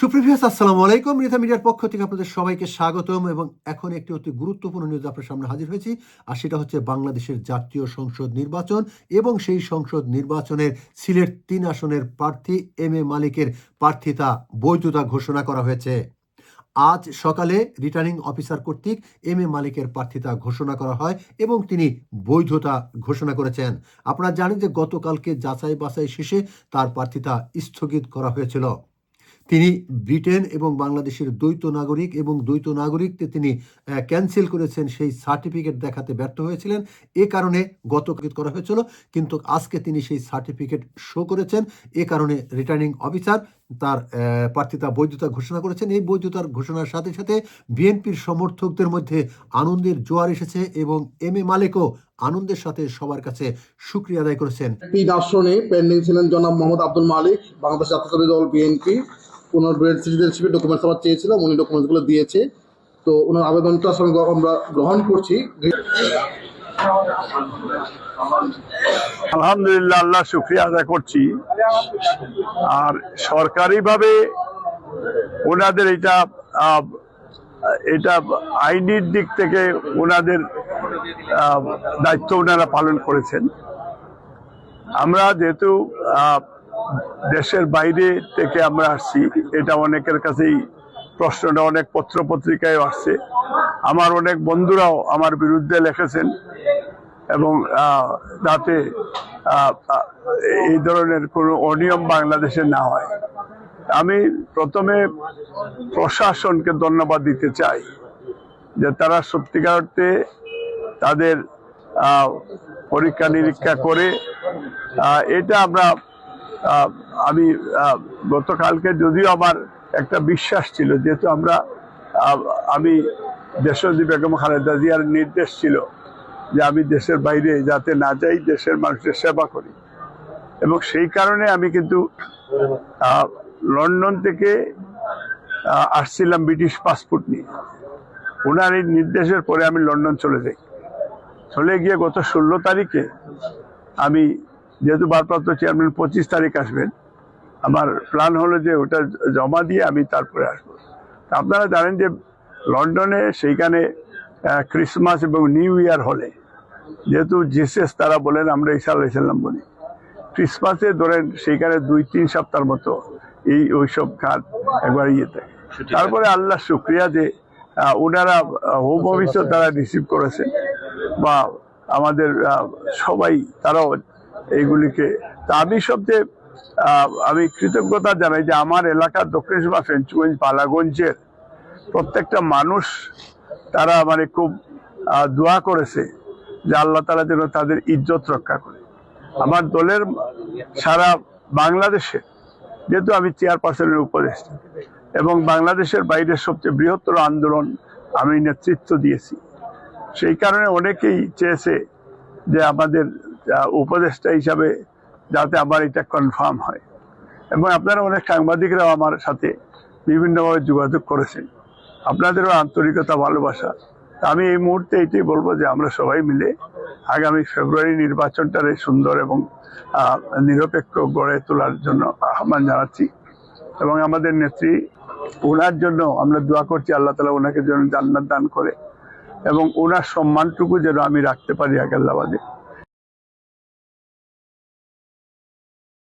সুপ্রিভিয়াস আসসালামু আলাইকুম। রিথা মিডিয়ার পক্ষ থেকে আপনাদের সবাইকে স্বাগতম এবং এখন একটি অতি গুরুত্বপূর্ণ নিউজ আপনার সামনে হাজির হয়েছি, আর সেটা হচ্ছে বাংলাদেশের জাতীয় সংসদ নির্বাচন এবং সেই সংসদ নির্বাচনের সিলেট তিন আসনের প্রার্থী এম এ মালিকের প্রার্থিতা বৈধতা ঘোষণা করা হয়েছে। আজ সকালে রিটার্নিং অফিসার কর্তৃক এম এ মালিকের প্রার্থিতা ঘোষণা করা হয় এবং তিনি বৈধতা ঘোষণা করেছেন। আপনারা জানেন যে গতকালকে যাচাই বাছাই শেষে তার প্রার্থিতা স্থগিত করা হয়েছিল। তিনি ব্রিটেন এবং বাংলাদেশের দ্বৈত নাগরিক এবং দ্বৈত নাগরিকতে তিনি ক্যান্সেল করেছেন, সেই সার্টিফিকেট দেখাতে ব্যর্থ হয়েছিলেন। এ কারণে গতকাল করা হয়েছিল, কিন্তু আজকে তিনি সেই সার্টিফিকেট শো করেছেন। এ কারণে রিটার্নিং অফিসার তার প্রার্থিতা বৈধতা ঘোষণা করেছেন। এই বৈধতার ঘোষণার সাথে সাথে বিএনপির সমর্থকদের মধ্যে আনন্দের জোয়ার এসেছে এবং এম এ মালিকও আনন্দের সাথে সবার কাছে সুক্রিয়া আদায় করেছেন। তিন আসনে পেন্ডিং ছিলেন জনাব মোহাম্মদ আব্দুল মালিক, বাংলাদেশ জাতীয়তাবাদী দল, বিএনপি। ওনার ব্রেড সিটিজেনশিপের ডকুমেন্টস আমার চেয়েছিলাম উনি ডকুমেন্টসগুলো দিয়েছে। তো ওনার আবেদনটা সঙ্গে আমরা গ্রহণ করছি। আলহামদুলিল্লাহ, আল্লাহ শুক্রিয়া আদায় করছি। আর সরকারিভাবে ওনাদের এটা এটা আইনির দিক থেকে ওনাদের দায়িত্ব ওনারা পালন করেছেন। আমরা যেহেতু দেশের বাইরে থেকে আমরা আসছি এটা অনেকের কাছেই প্রশ্নটা অনেক পত্র পত্রিকায় আসছে। আমার অনেক বন্ধুরাও আমার বিরুদ্ধে লিখেছেন এবং আহ, এই ধরনের কোনো অনিয়ম বাংলাদেশে না হয়। আমি প্রথমে প্রশাসনকে ধন্যবাদ দিতে চাই যে তারা সত্যিকার অর্থে তাদের পরীক্ষা নিরীক্ষা করে এটা আমরা আমি গতকালকে যদিও আমার একটা বিশ্বাস ছিল, যেহেতু আমরা আমি দেশজি বেগম খালেদা জিয়ার নির্দেশ ছিল যে আমি দেশের বাইরে যাতে না যাই, দেশের মানুষের সেবা করি। এবং সেই কারণে আমি কিন্তু লন্ডন থেকে আসছিলাম ব্রিটিশ পাসপোর্ট নিয়ে। ওনার এই নির্দেশের পরে আমি লন্ডন চলে যাই। চলে গিয়ে গত ষোলো তারিখে আমি যেহেতু ভারপ্রাপ্ত চেয়ারম্যান পঁচিশ তারিখ আসবেন আমার প্ল্যান হলো যে ওটা জমা দিয়ে আমি তারপরে আসব। আপনারা জানেন যে লন্ডনে সেইখানে ক্রিসমাস এবং নিউ ইয়ার হলে যেহেতু জিসেস তারা বলেন আমরা ঈসা আলাইসাল্লাম বলি ক্রিসমাসে ধরেন সেইখানে দুই তিন সপ্তাহের মতো এই ওইসব কাজ একবার ইয়ে থাকে। তারপরে আল্লাহ শুক্রিয়া যে ওনারা হোম অফিসও তারা রিসিভ করেছেন বা আমাদের সবাই তারাও এইগুলিকে। তা আমি সবচেয়ে আমি কৃতজ্ঞতা জানাই যে আমার এলাকার দক্ষিণ সীমা ফেঞ্চুগঞ্জ পালাগঞ্জের প্রত্যেকটা মানুষ তারা মানে খুব দোয়া করেছে যে আল্লাহ তালা যেন তাদের ইজ্জত রক্ষা করে। আমার দলের সারা বাংলাদেশে, যেহেতু আমি চেয়ারপারসনের উপদেষ্টা, এবং বাংলাদেশের বাইরের সবচেয়ে বৃহত্তর আন্দোলন আমি নেতৃত্ব দিয়েছি। সেই কারণে অনেকেই চেয়েছে যে আমাদের উপদেষ্টা হিসাবে যাতে আমার এটা কনফার্ম হয়। এবং আপনারা অনেক সাংবাদিকরাও আমার সাথে বিভিন্নভাবে যোগাযোগ করেছেন। আপনাদেরও আন্তরিকতা, ভালোবাসা। আমি এই মুহূর্তে এটাই বলব যে আমরা সবাই মিলে আগামী ফেব্রুয়ারি নির্বাচনটারে সুন্দর এবং নিরপেক্ষ গড়ে তোলার জন্য আহ্বান জানাচ্ছি। এবং আমাদের নেত্রী ওনার জন্য আমরা দোয়া করছি আল্লাহ তালা ওনাকে যেন জান্নাত দান করে। এবং ওনার সম্মানটুকু যেন আমি রাখতে পারি আগাল্লাবাদে